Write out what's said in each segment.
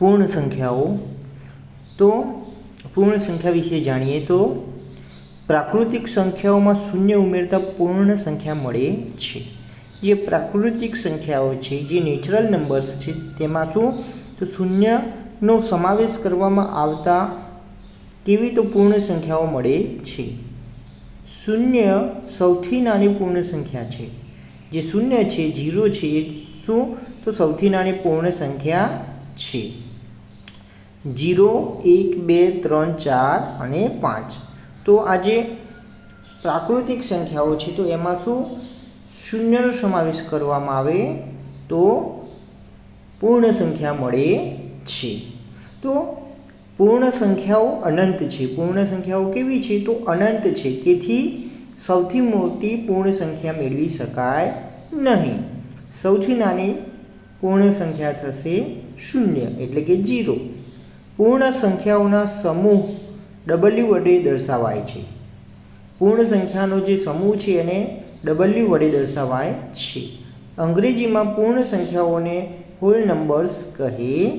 પૂર્ણ સંખ્યાઓ. તો પૂર્ણ સંખ્યા વિશે જાણીએ તો પ્રાકૃતિક સંખ્યાઓમાં શૂન્ય ઉમેરતા પૂર્ણ સંખ્યા મળે છે. જે પ્રાકૃતિક સંખ્યાઓ છે, જે નેચરલ નંબર્સ છે, તેમાં શું? તો શૂન્યનો સમાવેશ કરવામાં આવતા તેવી તો પૂર્ણ સંખ્યાઓ મળે છે. શૂન્ય સૌથી નાની પૂર્ણ સંખ્યા છે. જે શૂન્ય છે જીરો છે શું? તો સૌથી નાની પૂર્ણ સંખ્યા છે. જીરો, એક, બે, ત્રણ, ચાર અને પાંચ. તો આ જે પ્રાકૃતિક સંખ્યાઓ છે, તો એમાં શું? શૂન્યનો સમાવેશ કરવામાં આવે તો પૂર્ણ સંખ્યા મળે છે. તો પૂર્ણ સંખ્યાઓ અનંત છે. પૂર્ણ સંખ્યાઓ કેવી છે? તો અનંત છે. તેથી સૌથી મોટી પૂર્ણ સંખ્યા મેળવી શકાય નહીં. સૌથી નાની પૂર્ણ સંખ્યા થશે શૂન્ય, એટલે કે જીરો. પૂર્ણ સંખ્યાઓના સમૂહ ડબલ્યુ વડે દર્શાવાય છે. પૂર્ણ સંખ્યાનો જે સમૂહ છે એને ડબલ્યુ વડે દર્શાવાય છે. અંગ્રેજીમાં પૂર્ણ સંખ્યાઓને હોલ નંબર્સ કહે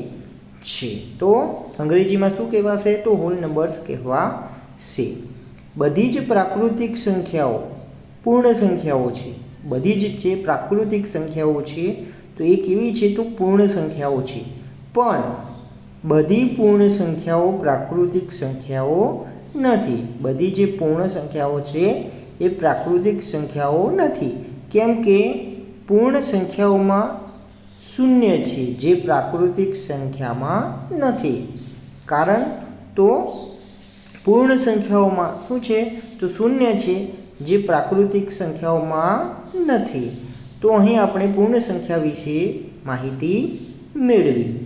છે. તો અંગ્રેજીમાં શું કહેવાશે? તો હોલ નંબર્સ કહેવાશે. બધી જ પ્રાકૃતિક સંખ્યાઓ પૂર્ણ સંખ્યાઓ છે. બધી જ જે પ્રાકૃતિક સંખ્યાઓ છે, તો એ કેવી છે તો પૂર્ણ સંખ્યાઓ છે. પણ બધી પૂર્ણ સંખ્યાઓ પ્રાકૃતિક સંખ્યાઓ નથી. બધી જે પૂર્ણ સંખ્યાઓ છે, એ પ્રાકૃતિક સંખ્યાઓ નથી. કેમ કે પૂર્ણ સંખ્યાઓમાં શૂન્ય છે, જે પ્રાકૃતિક સંખ્યામાં નથી. કારણ તો પૂર્ણ સંખ્યાઓમાં શું છે? તો શૂન્ય છે, જે પ્રાકૃતિક સંખ્યાઓમાં નથી. તો અહીં આપણે પૂર્ણ સંખ્યા વિશે માહિતી મેળવી.